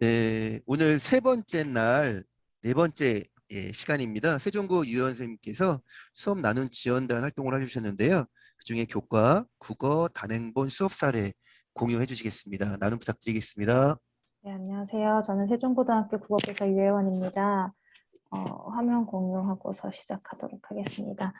네, 오늘 세 번째 날 네 번째 예, 시간입니다. 세종고 유현 선생님께서 수업 나눈 지원단 활동을 해주셨는데요. 그중에 교과, 국어, 단행본 수업 사례 공유해 주시겠습니다. 나눔 부탁드리겠습니다. 네, 안녕하세요. 저는 세종고등학교 국어교사 유혜원입니다. 어, 화면 공유하고서 시작하도록 하겠습니다.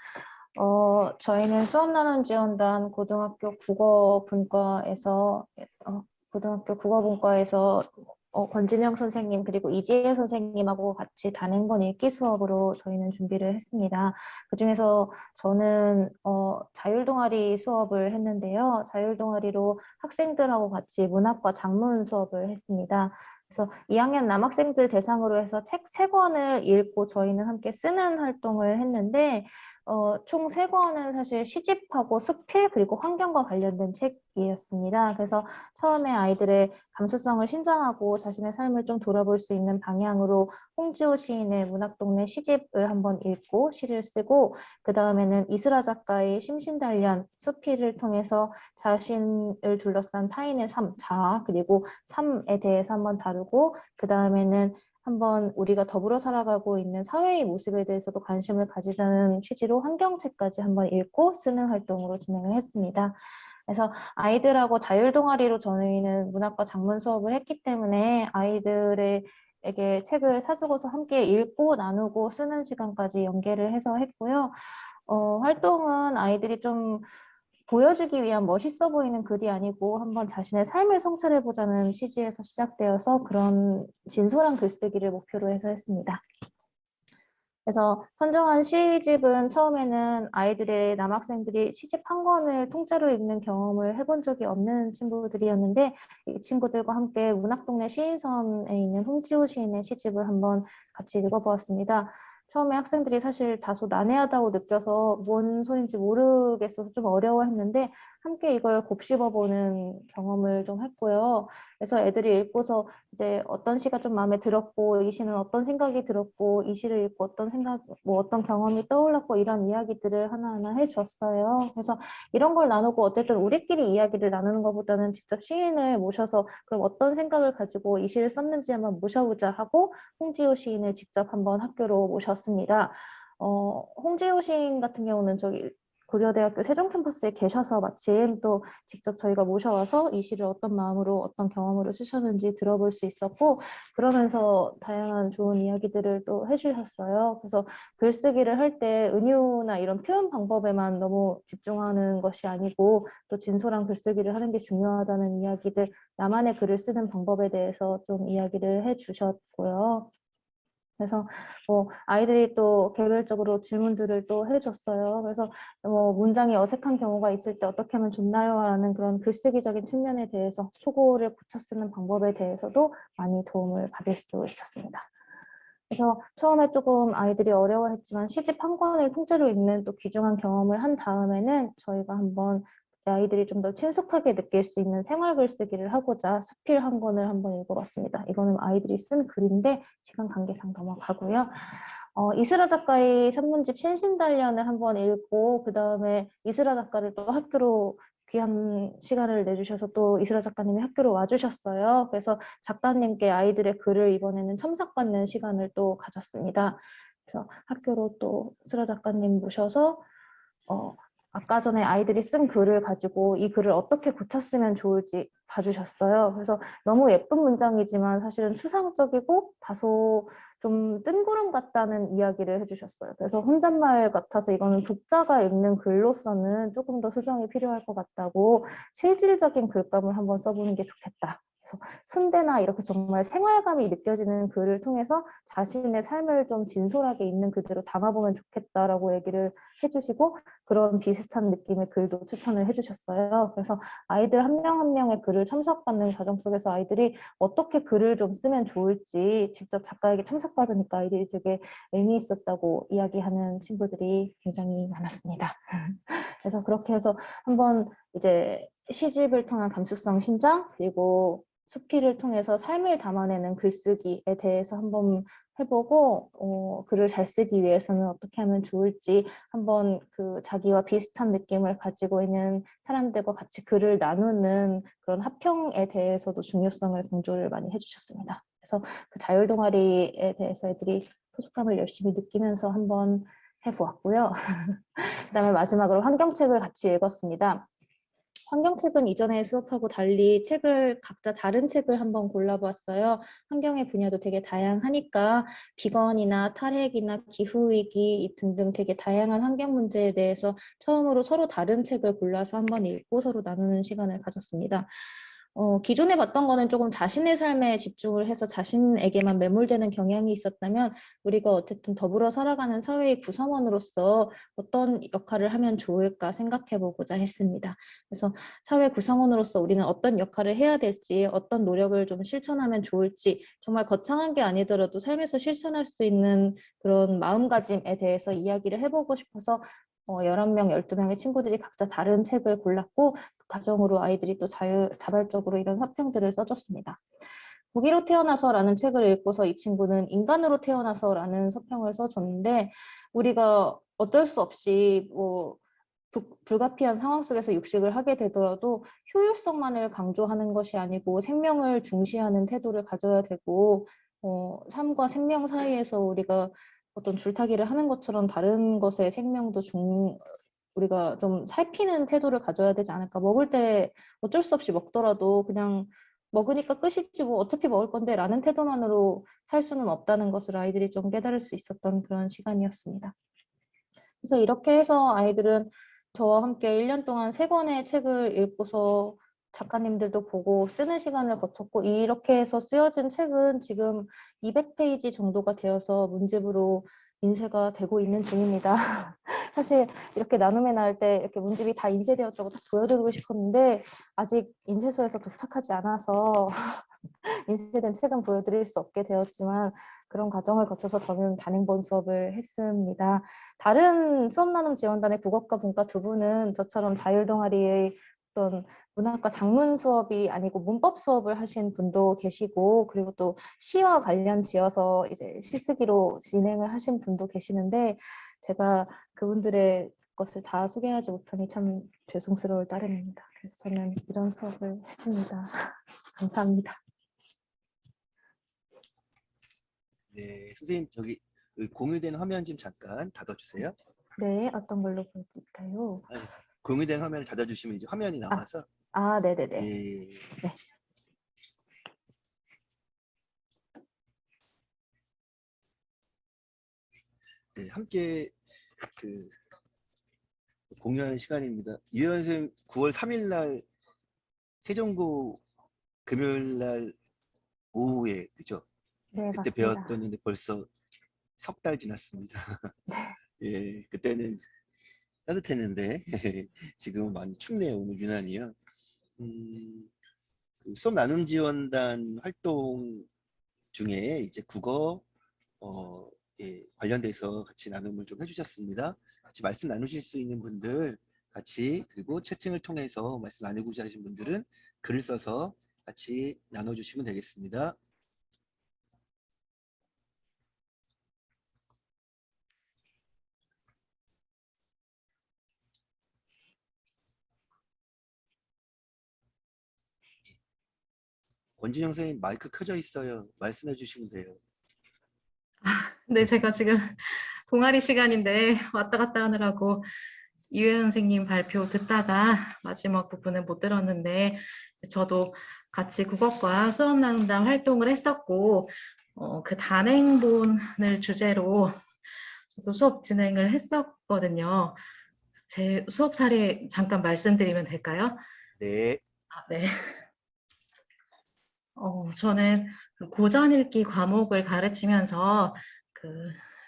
어, 저희는 수업 나눔 지원단 고등학교 국어 분과에서 어, 고등학교 국어 분과에서 어, 권진영 선생님 그리고 이지혜 선생님하고 같이 단행본 읽기 수업으로 저희는 준비를 했습니다. 그중에서 저는 어, 자율동아리 수업을 했는데요. 자율동아리로 학생들하고 같이 문학과 작문 수업을 했습니다. 그래서 2학년 남학생들 대상으로 해서 책세 권을 읽고 저희는 함께 쓰는 활동을 했는데 어, 총 세 권은 사실 시집하고 수필 그리고 환경과 관련된 책이었습니다. 그래서 처음에 아이들의 감수성을 신장하고 자신의 삶을 좀 돌아볼 수 있는 방향으로 홍지호 시인의 문학동네 시집을 한번 읽고 시를 쓰고 그 다음에는 이슬아 작가의 심신단련 수필을 통해서 자신을 둘러싼 타인의 삶, 자아 그리고 삶에 대해서 한번 다루고 그 다음에는 한번 우리가 더불어 살아가고 있는 사회의 모습에 대해서도 관심을 가지자는 취지로 환경책까지 한번 읽고 쓰는 활동으로 진행을 했습니다. 그래서 아이들하고 자율 동아리로 저희는 문학과 작문 수업을 했기 때문에 아이들에게 책을 사주고서 함께 읽고 나누고 쓰는 시간까지 연계를 해서 했고요. 어, 활동은 아이들이 좀 보여주기 위한 멋있어 보이는 글이 아니고 한번 자신의 삶을 성찰해 보자는 취지에서 시작되어서 그런 진솔한 글쓰기를 목표로 해서 했습니다. 그래서 선정한 시집은 처음에는 아이들의 남학생들이 시집 한 권을 통째로 읽는 경험을 해본 적이 없는 친구들이었는데 이 친구들과 함께 문학동네 시인선에 있는 홍지호 시인의 시집을 한번 같이 읽어보았습니다. 처음에 학생들이 사실 다소 난해하다고 느껴서 뭔 소린지 모르겠어서 좀 어려워했는데 함께 이걸 곱씹어보는 경험을 좀 했고요. 그래서 애들이 읽고서 이제 어떤 시가 좀 마음에 들었고 이 시는 어떤 생각이 들었고 이 시를 읽고 어떤 생각, 뭐 어떤 경험이 떠올랐고 이런 이야기들을 하나하나 해줬어요. 그래서 이런 걸 나누고 어쨌든 우리끼리 이야기를 나누는 것보다는 직접 시인을 모셔서 그럼 어떤 생각을 가지고 이 시를 썼는지 한번 모셔보자 하고 홍지호 시인을 직접 한번 학교로 모셨습니다. 어, 홍지호 시인 같은 경우는 저기 고려대학교 세종 캠퍼스에 계셔서 마침 또 직접 저희가 모셔와서 이 시를 어떤 마음으로 어떤 경험으로 쓰셨는지 들어볼 수 있었고 그러면서 다양한 좋은 이야기들을 또 해주셨어요. 그래서 글쓰기를 할 때 은유나 이런 표현 방법에만 너무 집중하는 것이 아니고 또 진솔한 글쓰기를 하는 게 중요하다는 이야기들 나만의 글을 쓰는 방법에 대해서 좀 이야기를 해주셨고요. 그래서 뭐 아이들이 또 개별적으로 질문들을 또 해줬어요. 그래서 뭐 문장이 어색한 경우가 있을 때 어떻게 하면 좋나요? 라는 그런 글쓰기적인 측면에 대해서 초고를 고쳐 쓰는 방법에 대해서도 많이 도움을 받을 수 있었습니다. 그래서 처음에 조금 아이들이 어려워했지만 시집 한 권을 통째로 읽는 또 귀중한 경험을 한 다음에는 저희가 한번 아이들이 좀 더 친숙하게 느낄 수 있는 생활 글쓰기를 하고자 수필 한 권을 한번 읽어봤습니다. 이거는 아이들이 쓴 글인데 시간 관계상 넘어가고요. 어, 이슬아 작가의 산문집 신신단련을 한번 읽고 그 다음에 이슬아 작가를 또 학교로 귀한 시간을 내주셔서 또 이슬아 작가님이 학교로 와주셨어요. 그래서 작가님께 아이들의 글을 이번에는 첨삭받는 시간을 또 가졌습니다. 그래서 학교로 또 이슬아 작가님 모셔서 어, 아까 전에 아이들이 쓴 글을 가지고 이 글을 어떻게 고쳤으면 좋을지 봐주셨어요. 그래서 너무 예쁜 문장이지만 사실은 추상적이고 다소 좀 뜬구름 같다는 이야기를 해주셨어요. 그래서 혼잣말 같아서 이거는 독자가 읽는 글로서는 조금 더 수정이 필요할 것 같다고 실질적인 글감을 한번 써보는 게 좋겠다. 순대나 이렇게 정말 생활감이 느껴지는 글을 통해서 자신의 삶을 좀 진솔하게 있는 그대로 담아보면 좋겠다라고 얘기를 해주시고 그런 비슷한 느낌의 글도 추천을 해주셨어요. 그래서 아이들 한명한 명의 글을 첨삭받는 과정 속에서 아이들이 어떻게 글을 좀 쓰면 좋을지 직접 작가에게 첨삭받으니까 아이들이 되게 의미 있었다고 이야기하는 친구들이 굉장히 많았습니다. 그래서 그렇게 해서 한번 이제 시집을 통한 감수성 신장 그리고 수필을 통해서 삶을 담아내는 글쓰기에 대해서 한번 해보고 어, 글을 잘 쓰기 위해서는 어떻게 하면 좋을지 한번 그 자기와 비슷한 느낌을 가지고 있는 사람들과 같이 글을 나누는 그런 합평에 대해서도 중요성을 강조를 많이 해주셨습니다. 그래서 그 자율 동아리에 대해서 애들이 소속감을 열심히 느끼면서 한번 해보았고요. 그다음에 마지막으로 환경책을 같이 읽었습니다. 환경책은 이전에 수업하고 달리 책을 각자 다른 책을 한번 골라보았어요. 환경의 분야도 되게 다양하니까 비건이나 탈핵이나 기후위기 등등 되게 다양한 환경 문제에 대해서 처음으로 서로 다른 책을 골라서 한번 읽고 서로 나누는 시간을 가졌습니다. 어, 기존에 봤던 거는 조금 자신의 삶에 집중을 해서 자신에게만 매몰되는 경향이 있었다면 우리가 어쨌든 더불어 살아가는 사회의 구성원으로서 어떤 역할을 하면 좋을까 생각해 보고자 했습니다. 그래서 사회 구성원으로서 우리는 어떤 역할을 해야 될지, 어떤 노력을 좀 실천하면 좋을지, 정말 거창한 게 아니더라도 삶에서 실천할 수 있는 그런 마음가짐에 대해서 이야기를 해보고 싶어서 어, 11명, 12명의 친구들이 각자 다른 책을 골랐고 그 과정으로 아이들이 또 자유, 자발적으로 이런 사평들을 써줬습니다. 고기로 태어나서라는 책을 읽고서 이 친구는 인간으로 태어나서라는 서평을 써줬는데 우리가 어쩔 수 없이 뭐 부- 불가피한 상황 속에서 육식을 하게 되더라도 효율성만을 강조하는 것이 아니고 생명을 중시하는 태도를 가져야 되고 어, 삶과 생명 사이에서 우리가 어떤 줄타기를 하는 것처럼 다른 것의 생명도 중 우리가 좀 살피는 태도를 가져야 되지 않을까. 먹을 때 어쩔 수 없이 먹더라도 그냥 먹으니까 끝이지 뭐 어차피 먹을 건데 라는 태도만으로 살 수는 없다는 것을 아이들이 좀 깨달을 수 있었던 그런 시간이었습니다. 그래서 이렇게 해서 아이들은 저와 함께 1년 동안 세 권의 책을 읽고서 작가님들도 보고 쓰는 시간을 거쳤고 이렇게 해서 쓰여진 책은 지금 200페이지 정도가 되어서 문집으로 인쇄가 되고 있는 중입니다. 사실 이렇게 나눔회 나올 때 이렇게 문집이 다 인쇄되었다고 딱 보여드리고 싶었는데 아직 인쇄소에서 도착하지 않아서 인쇄된 책은 보여드릴 수 없게 되었지만 그런 과정을 거쳐서 저는 단행본 수업을 했습니다. 다른 수업 나눔 지원단의 국어과 문과 두 분은 저처럼 자율 동아리의 어떤 문학과 작문 수업이 아니고 문법 수업을 하신 분도 계시고 그리고 또 시와 관련 지어서 이제 시쓰기로 진행을 하신 분도 계시는데 제가 그분들의 것을 다 소개하지 못하니 참 죄송스러울 따름입니다. 그래서 저는 이런 수업을 했습니다. 감사합니다. 네, 선생님 저기 그 공유된 화면 좀 잠깐 닫아주세요. 네, 어떤 걸로 보여드릴까요? 공유된 화면을 닫아주시면 이제 화면이 나와서 아, 네네네. 예. 네. 네, 함께 그 공유하는 시간입니다. 유현 선생님 9월 3일 날 세종고 금요일 날 오후에 그죠? 네, 그때 맞습니다. 배웠더니 벌써 석 달 지났습니다. 네. 예, 그때는 따뜻했는데 지금은 많이 춥네요. 오늘 유난히요. 음, 그 수업 나눔 지원단 활동 중에 이제 국어 어, 예, 관련돼서 같이 나눔을 좀 해주셨습니다. 같이 말씀 나누실 수 있는 분들 같이 그리고 채팅을 통해서 말씀 나누고자 하신 분들은 글을 써서 같이 나눠주시면 되겠습니다. 권진영 선생님 마이크 켜져 있어요. 말씀해 주시면 돼요. 네, 제가 지금 동아리 시간인데 왔다 갔다 하느라고 이회 선생님 발표 듣다가 마지막 부분은 못 들었는데 저도 같이 국어과 수업 나눔단 활동을 했었고 어, 그 단행본을 주제로 저도 수업 진행을 했었거든요. 제 수업 사례 잠깐 말씀드리면 될까요? 네. 아, 네. 어, 저는 그 고전 읽기 과목을 가르치면서 그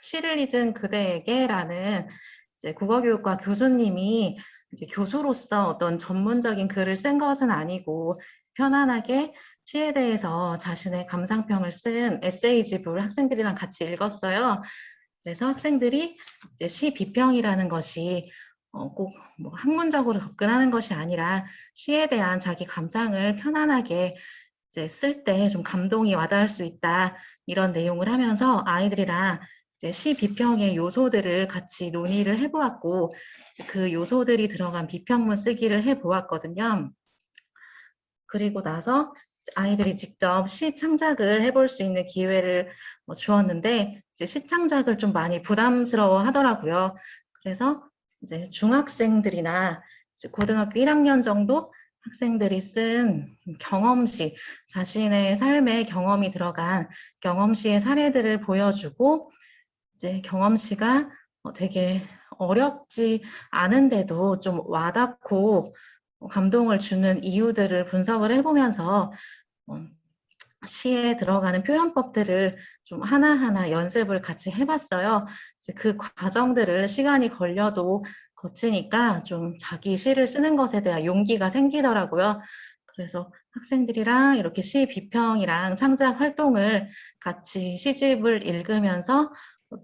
시를 잊은 그대에게라는 이제 국어교육과 교수님이 이제 교수로서 어떤 전문적인 글을 쓴 것은 아니고 편안하게 시에 대해서 자신의 감상평을 쓴 에세이집을 학생들이랑 같이 읽었어요. 그래서 학생들이 이제 시 비평이라는 것이 어, 꼭 뭐 학문적으로 접근하는 것이 아니라 시에 대한 자기 감상을 편안하게 이제 쓸 때 좀 감동이 와닿을 수 있다 이런 내용을 하면서 아이들이랑 이제 시 비평의 요소들을 같이 논의를 해보았고 그 요소들이 들어간 비평문 쓰기를 해보았거든요. 그리고 나서 아이들이 직접 시 창작을 해볼 수 있는 기회를 뭐 주었는데 이제 시 창작을 좀 많이 부담스러워 하더라고요. 그래서 이제 중학생들이나 이제 고등학교 1학년 정도 학생들이 쓴 경험시, 자신의 삶의 경험이 들어간 경험시의 사례들을 보여주고 이제 경험시가 어, 되게 어렵지 않은데도 좀 와닿고 감동을 주는 이유들을 분석을 해보면서 어, 시에 들어가는 표현법들을 좀 하나하나 연습을 같이 해봤어요. 이제 그 과정들을 시간이 걸려도 거치니까 좀 자기 시를 쓰는 것에 대한 용기가 생기더라고요. 그래서 학생들이랑 이렇게 시 비평이랑 창작 활동을 같이 시집을 읽으면서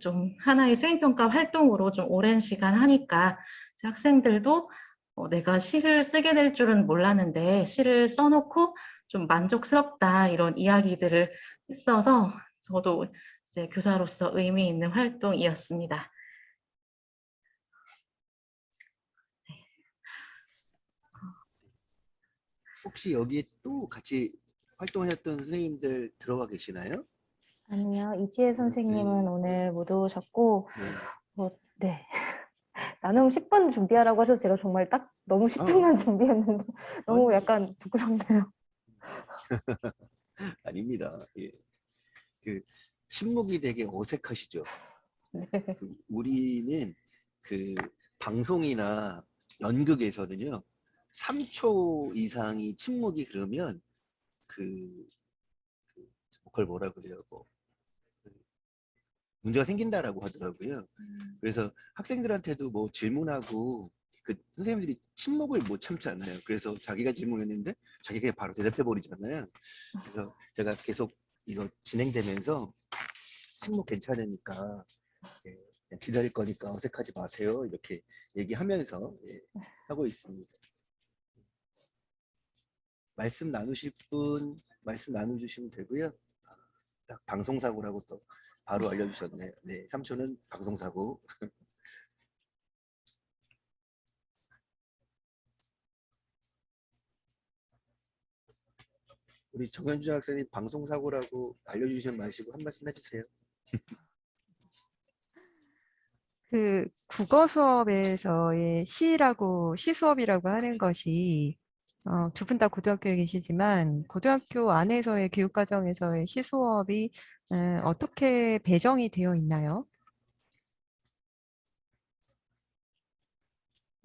좀 하나의 수행평가 활동으로 좀 오랜 시간 하니까 학생들도 어, 내가 시를 쓰게 될 줄은 몰랐는데 시를 써놓고 좀 만족스럽다 이런 이야기들을 했어서 저도 이제 교사로서 의미 있는 활동이었습니다. 혹시 여기에 또 같이 활동하셨던 선생님들 들어와 계시나요? 아니요, 이지혜 선생님은 네. 오늘 못 오셨고, 네. 뭐, 네. 나눔 10분 준비하라고 해서 제가 정말 딱 너무 10분만 준비했는데 너무 아니. 약간 부끄럽네요. 아닙니다. 예. 그 침묵이 되게 어색하시죠? 네. 그 우리는 그 방송이나 연극에서는요, 3초 이상이 침묵이 그러면 그, 그 그걸 뭐라 그래요? 뭐, 그 문제가 생긴다라고 하더라고요. 그래서 학생들한테도 뭐 질문하고 그 선생님들이 침묵을 못 참잖아요. 그래서 자기가 질문했는데 자기가 바로 대답해 버리잖아요. 그래서 제가 계속 이거 진행되면서 침묵 괜찮으니까 예, 기다릴 거니까 어색하지 마세요. 이렇게 얘기하면서 예, 하고 있습니다. 말씀 나누실 분 말씀 나눠주시면 되고요. 아, 딱 방송사고라고 또 바로 알려주셨네요. 네, 삼촌은 방송사고. 우리 정현주 학생님 방송사고라고 알려주시면 마시고 한 말씀 해주세요. 그 국어 수업에서의 시라고 시 수업이라고 하는 것이 어, 두 분 다 고등학교에 계시지만 고등학교 안에서의 교육 과정에서의 시 수업이 에, 어떻게 배정이 되어 있나요?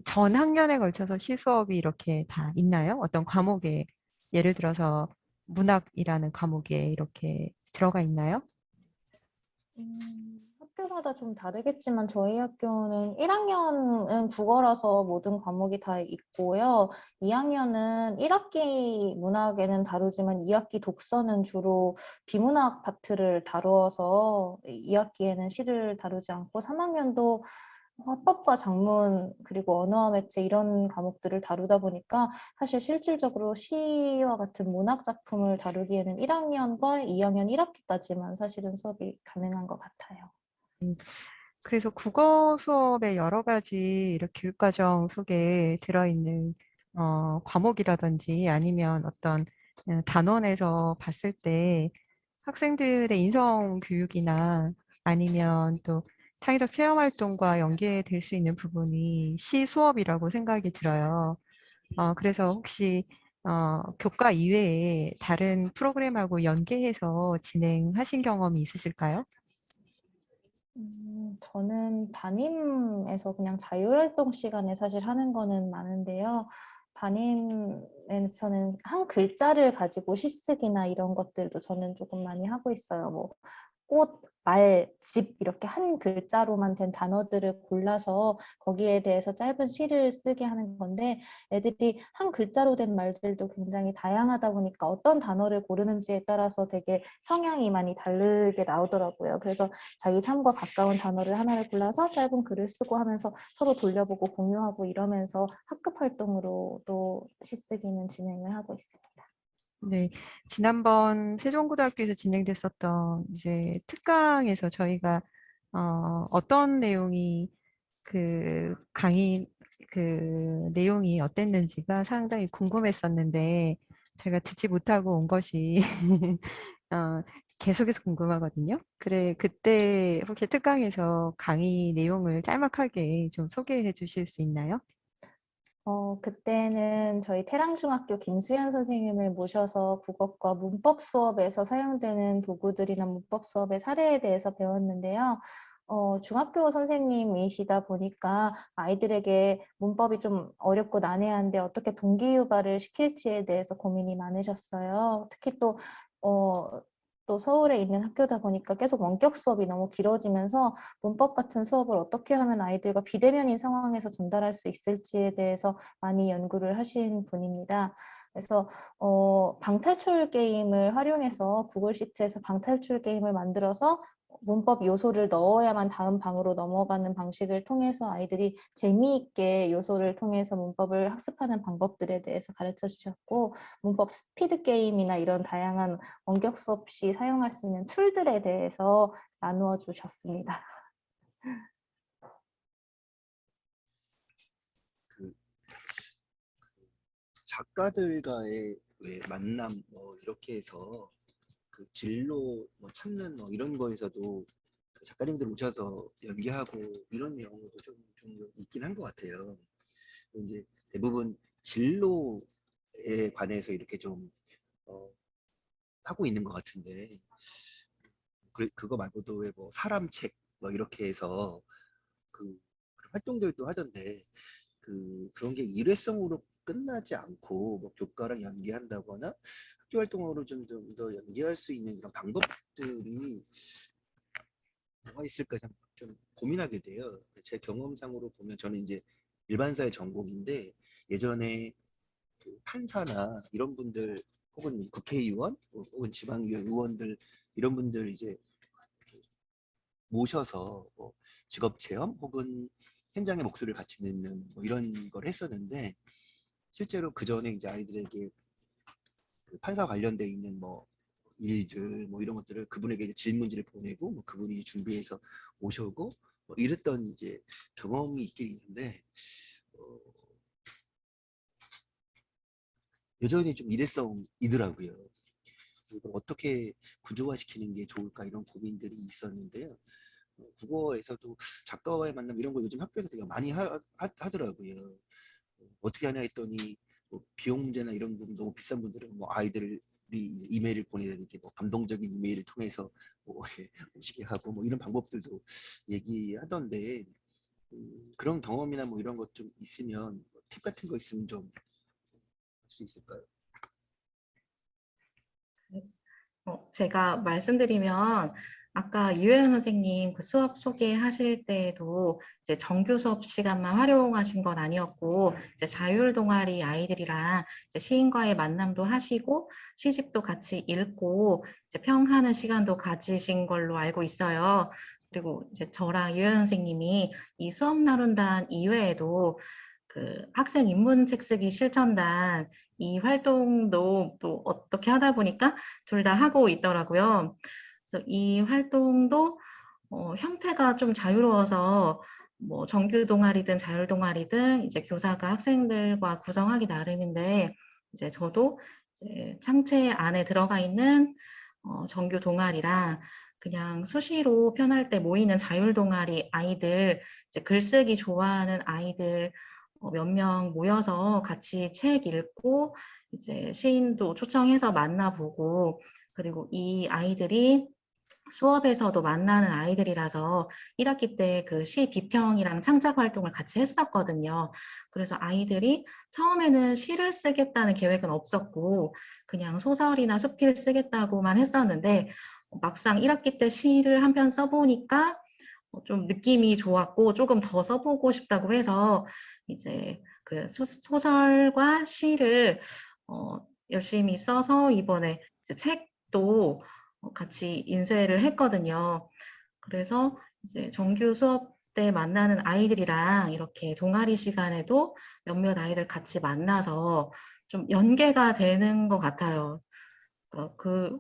전 학년에 걸쳐서 시 수업이 이렇게 다 있나요? 어떤 과목에 예를 들어서 문학이라는 과목에 이렇게 들어가 있나요? 음, 학교마다 좀 다르겠지만 저희 학교는 1학년은 국어라서 모든 과목이 다 있고요. 2학년은 1학기 문학에는 다루지만 2학기 독서는 주로 비문학 파트를 다루어서 2학기에는 시를 다루지 않고 3학년도 화법과 작문 그리고 언어와 매체 이런 과목들을 다루다 보니까 사실 실질적으로 시와 같은 문학 작품을 다루기에는 1학년과 2학년 1학기까지만 사실은 수업이 가능한 것 같아요. 그래서 국어 수업의 여러 가지 이렇게 교육과정 속에 들어있는 어, 과목이라든지 아니면 어떤 어, 단원에서 봤을 때 학생들의 인성 교육이나 아니면 또 창의적 체험 활동과 연계될 수 있는 부분이 시 수업이라고 생각이 들어요. 어, 그래서 혹시 어, 교과 이외에 다른 프로그램하고 연계해서 진행하신 경험이 있으실까요? 음, 저는 담임에서 그냥 자율활동 시간에 사실 하는 거는 많은데요. 담임에서는 한 글자를 가지고 시쓰기나 이런 것들도 저는 조금 많이 하고 있어요. 뭐 꽃, 말, 집 이렇게 한 글자로만 된 단어들을 골라서 거기에 대해서 짧은 시를 쓰게 하는 건데 애들이 한 글자로 된 말들도 굉장히 다양하다 보니까 어떤 단어를 고르는지에 따라서 되게 성향이 많이 다르게 나오더라고요. 그래서 자기 삶과 가까운 단어를 하나를 골라서 짧은 글을 쓰고 하면서 서로 돌려보고 공유하고 이러면서 학급 활동으로 또 시쓰기는 진행을 하고 있습니다. 네, 지난번 세종고등학교에서 진행됐었던 이제 특강에서 저희가 어, 어떤 내용이 그 강의 그 내용이 어땠는지가 상당히 궁금했었는데 제가 듣지 못하고 온 것이 어, 계속해서 궁금하거든요. 그래, 그때 혹시 특강에서 강의 내용을 짤막하게 좀 소개해 주실 수 있나요? 어, 그때는 저희 태랑중학교 김수현 선생님을 모셔서 국어과 문법 수업에서 사용되는 도구들이나 문법 수업의 사례에 대해서 배웠는데요. 어, 중학교 선생님이시다 보니까 아이들에게 문법이 좀 어렵고 난해한데 어떻게 동기유발을 시킬지에 대해서 고민이 많으셨어요. 특히 또, 어, 또 서울에 있는 학교다 보니까 계속 원격 수업이 너무 길어지면서 문법 같은 수업을 어떻게 하면 아이들과 비대면인 상황에서 전달할 수 있을지에 대해서 많이 연구를 하신 분입니다. 그래서 어, 방탈출 게임을 활용해서 구글 시트에서 방탈출 게임을 만들어서 문법 요소를 넣어야만 다음 방으로 넘어가는 방식을 통해서 아이들이 재미있게 요소를 통해서 문법을 학습하는 방법들에 대해서 가르쳐 주셨고 문법 스피드 게임이나 이런 다양한 원격 수업 시 사용할 수 있는 툴들에 대해서 나누어 주셨습니다. 그, 그 작가들과의 왜 만남 뭐 이렇게 해서 그 진로 뭐 찾는 뭐 이런 거에서도 그 작가님들 모셔서 연기하고 이런 경우도 좀, 좀 있긴 한 것 같아요. 이제 대부분 진로에 관해서 이렇게 좀 어, 하고 있는 것 같은데 그, 그거 말고도 왜 뭐 사람 책 뭐 이렇게 해서 그 활동들도 하던데 그 그런 게 일회성으로 끝나지 않고 뭐 교과랑 연계한다거나 학교 활동으로 좀좀더 연계할 수 있는 그런 방법들이 뭐가 있을까 참, 좀 고민하게 돼요. 제 경험상으로 보면 저는 이제 일반사의 전공인데 예전에 그 판사나 이런 분들 혹은 국회의원 혹은 지방의원 의원들 이런 분들 이제 그 모셔서 뭐 직업 체험 혹은 현장의 목소리를 같이 듣는 뭐 이런 걸 했었는데 실제로 그 전에 이제 아이들에게 그 판사 관련돼 있는 뭐 일들 뭐 이런 것들을 그분에게 이제 질문지를 보내고 뭐 그분이 준비해서 오셔고 뭐 이랬던 이제 경험이 있긴 있는데 어, 여전히 좀 일회성이더라고요. 어떻게 구조화시키는 게 좋을까 이런 고민들이 있었는데요. 어, 국어에서도 작가와의 만남 이런 거 요즘 학교에서 되게 많이 하, 더라고요 어떻게 하냐 했더니 뭐 비용 문제나 이런 부분 너무 비싼 분들은 뭐 아이들이 이메일을 보내는 이렇게 뭐 감동적인 이메일을 통해서 뭐 오시게 하고 뭐 이런 방법들도 얘기하던데 음, 그런 경험이나 뭐 이런 것 좀 있으면 팁 같은 거 있으면 좀 할 수 있을까요? 어, 제가 말씀드리면 아까 유혜연 선생님 그 수업 소개하실 때도 이제 정규 수업 시간만 활용하신 건 아니었고 이제 자율 동아리 아이들이랑 이제 시인과의 만남도 하시고 시집도 같이 읽고 이제 평하는 시간도 가지신 걸로 알고 있어요. 그리고 이제 저랑 유혜연 선생님이 이 수업 나눈단 이외에도 그 학생 인문 책 쓰기 실천단 이 활동도 또 어떻게 하다 보니까 둘 다 하고 있더라고요. 그래서 이 활동도 어, 형태가 좀 자유로워서 뭐 정규 동아리든 자율 동아리든 이제 교사가 학생들과 구성하기 나름인데 이제 저도 이제 창체 안에 들어가 있는 어, 정규 동아리랑 그냥 수시로 편할 때 모이는 자율 동아리 아이들 이제 글쓰기 좋아하는 아이들 어, 몇명 모여서 같이 책 읽고 이제 시인도 초청해서 만나보고 그리고 이 아이들이 수업에서도 만나는 아이들이라서 1학기 때 그 시 비평이랑 창작 활동을 같이 했었거든요. 그래서 아이들이 처음에는 시를 쓰겠다는 계획은 없었고 그냥 소설이나 수필을 쓰겠다고만 했었는데 막상 1학기 때 시를 한 편 써보니까 어, 좀 느낌이 좋았고 조금 더 써보고 싶다고 해서 이제 그 소, 소설과 시를 어, 열심히 써서 이번에 이제 책도 어, 같이 인쇄를 했거든요. 그래서 이제 정규 수업 때 만나는 아이들이랑 이렇게 동아리 시간에도 몇몇 아이들 같이 만나서 좀 연계가 되는 것 같아요. 어, 그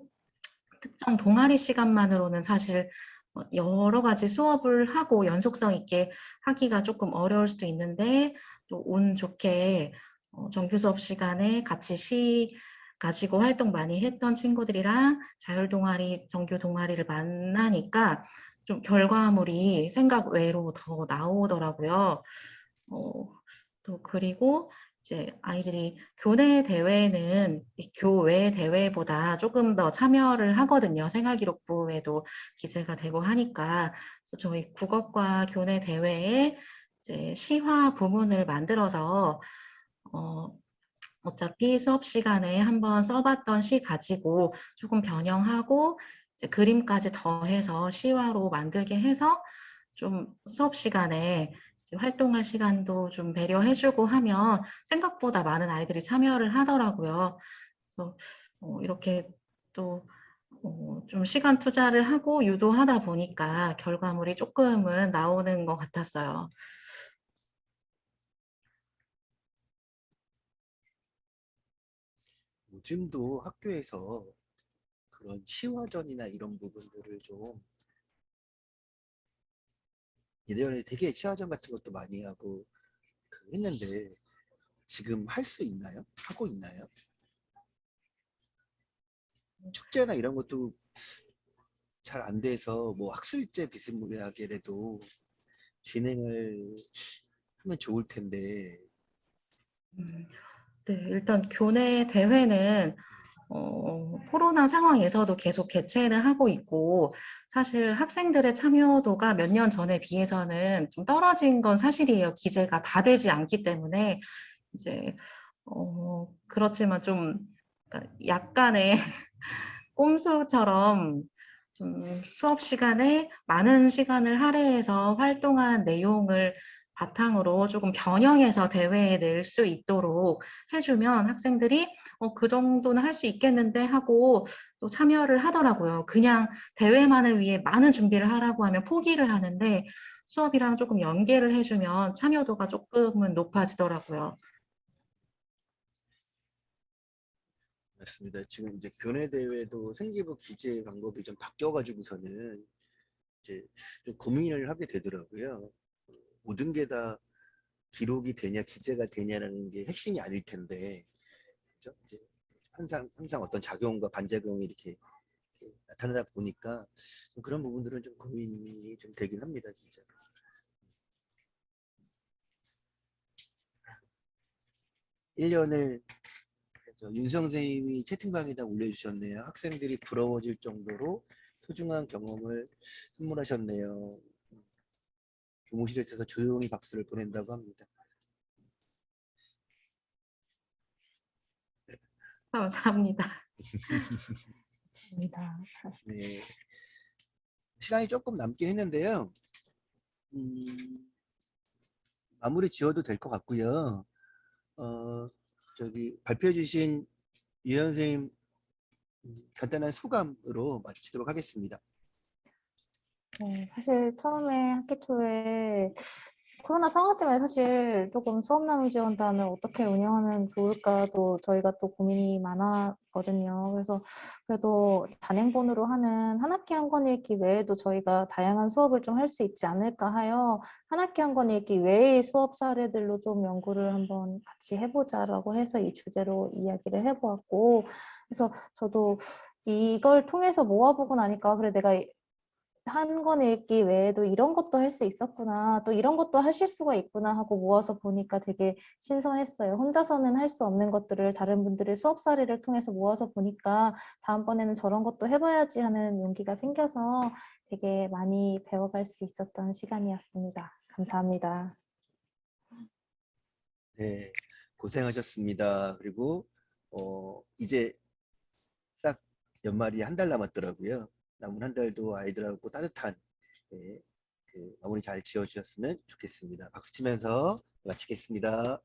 특정 동아리 시간만으로는 사실 어, 여러 가지 수업을 하고 연속성 있게 하기가 조금 어려울 수도 있는데 또 운 좋게 어, 정규 수업 시간에 같이 시 가지고 활동 많이 했던 친구들이랑 자율 동아리, 정규 동아리를 만나니까 좀 결과물이 생각 외로 더 나오더라고요. 어, 또 그리고 이제 아이들이 교내 대회는 이 교외 대회보다 조금 더 참여를 하거든요. 생활기록부에도 기재가 되고 하니까. 그래서 저희 국어과 교내 대회에 이제 시화 부문을 만들어서 어, 어차피 수업 시간에 한번 써봤던 시 가지고 조금 변형하고 그림까지 더해서 시화로 만들게 해서 좀 수업 시간에 활동할 시간도 좀 배려해주고 하면 생각보다 많은 아이들이 참여를 하더라고요. 그래서 어, 이렇게 또 어, 좀 시간 투자를 하고 유도하다 보니까 결과물이 조금은 나오는 것 같았어요. 요즘도 학교에서 그런 시화전이나 이런 부분들을 좀 예전에 되게 시화전 같은 것도 많이 하고 그 했는데 지금 할 수 있나요? 하고 있나요? 축제나 이런 것도 잘 안 돼서 뭐 학술제 비스무리하게라도 진행을 하면 좋을 텐데 음, 네, 일단 교내 대회는 어, 코로나 상황에서도 계속 개최는 하고 있고 사실 학생들의 참여도가 몇 년 전에 비해서는 좀 떨어진 건 사실이에요. 기재가 다 되지 않기 때문에 이제 어, 그렇지만 좀 그러니까 약간의 꼼수처럼 좀 수업 시간에 많은 시간을 할애해서 활동한 내용을 바탕으로 조금 변형해서 대회에 낼 수 있도록 해주면 학생들이 어, 그 정도는 할 수 있겠는데 하고 또 참여를 하더라고요. 그냥 대회만을 위해 많은 준비를 하라고 하면 포기를 하는데 수업이랑 조금 연계를 해주면 참여도가 조금은 높아지더라고요. 맞습니다. 지금 이제 교내 대회도 생기부 기재 방법이 좀 바뀌어가지고서는 이제 좀 고민을 하게 되더라고요. 모든 게 다 기록이 되냐, 기재가 되냐라는 게 핵심이 아닐 텐데? 이제 항상 항상 어떤 작용과 반작용이 이렇게, 이렇게 나타나다 보니까 좀 그런 부분들은 좀 고민이 좀 되긴 합니다, 진짜. 일년을 윤성 선생님이 채팅방에다 올려주셨네요. 학생들이 부러워질 정도로 소중한 경험을 선물하셨네요. 교무실에 있어서 조용히 박수를 보낸다고 합니다. 감사합니다. 감사합니다. 네. 시간이 조금 남긴 했는데요. 음, 마무리 지어도 될 것 같고요. 어, 저기 발표해 주신 유현 선생님 음, 간단한 소감으로 마치도록 하겠습니다. 네, 사실 처음에 학기 초에 코로나 상황 때문에 사실 조금 수업 나눔 지원단을 어떻게 운영하면 좋을까도 저희가 또 고민이 많았거든요. 그래서 그래도 단행본으로 하는 한 학기 한 권 읽기 외에도 저희가 다양한 수업을 좀 할 수 있지 않을까 하여 한 학기 한 권 읽기 외의 수업 사례들로 좀 연구를 한번 같이 해보자라고 해서 이 주제로 이야기를 해보았고 그래서 저도 이걸 통해서 모아보고 나니까 그래 내가 한 권 읽기 외에도 이런 것도 할 수 있었구나, 또 이런 것도 하실 수가 있구나 하고 모아서 보니까 되게 신선했어요. 혼자서는 할 수 없는 것들을 다른 분들의 수업 사례를 통해서 모아서 보니까 다음번에는 저런 것도 해봐야지 하는 용기가 생겨서 되게 많이 배워갈 수 있었던 시간이었습니다. 감사합니다. 네, 고생하셨습니다. 그리고 어, 이제 딱 연말이 한 달 남았더라고요. 남은 한 달도 아이들하고 따뜻한 예, 그 마무리 잘 지어주셨으면 좋겠습니다. 박수 치면서 마치겠습니다.